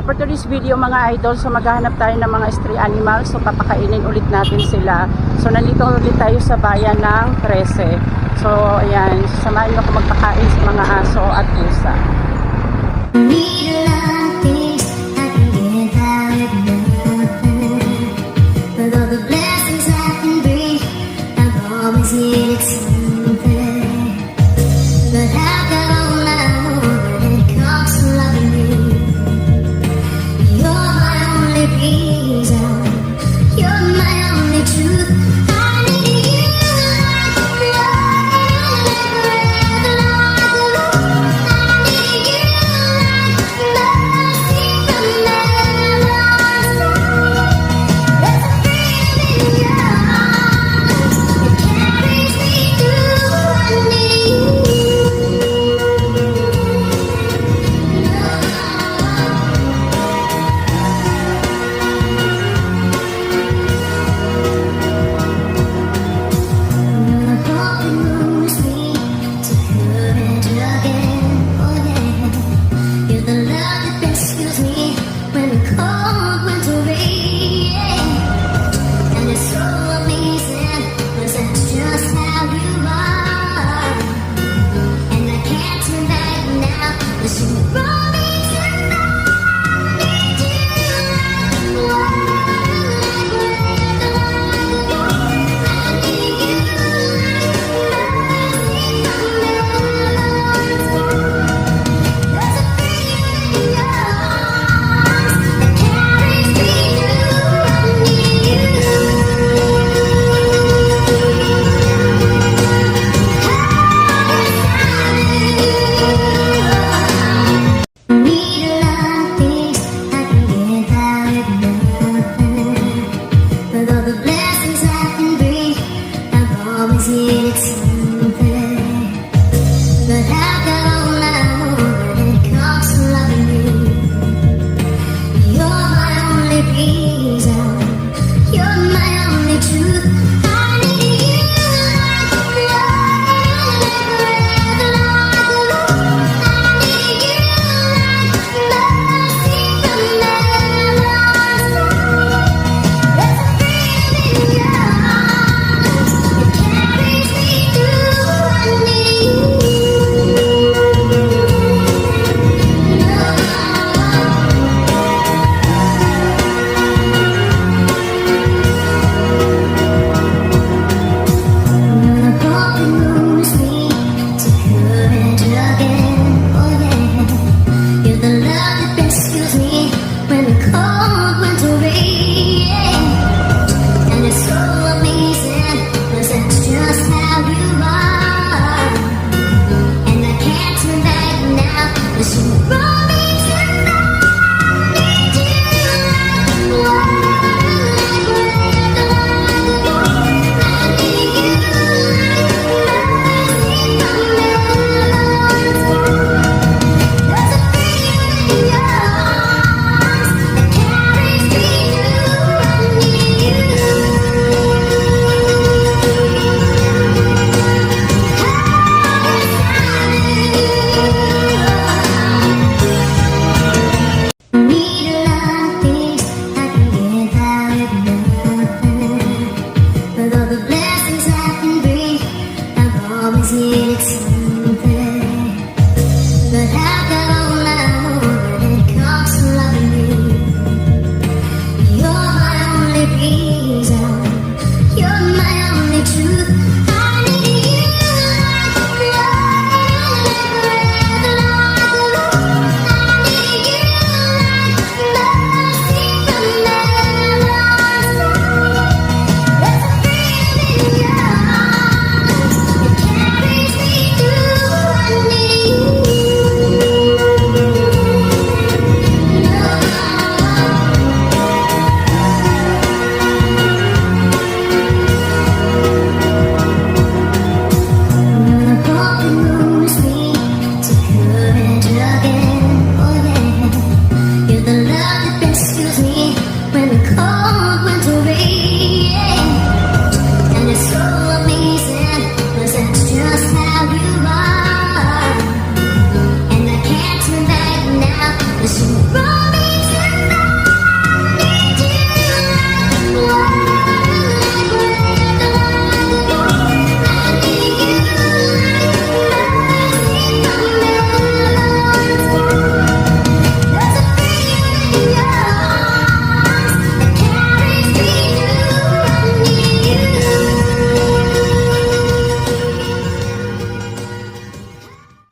So for today's video mga idol, so maghahanap tayo ng mga stray animals. So papakainin ulit natin sila. So nandito ulit tayo sa bayan ng 13. So ayan, samahan nyo ako magpakain sa mga aso at pusa.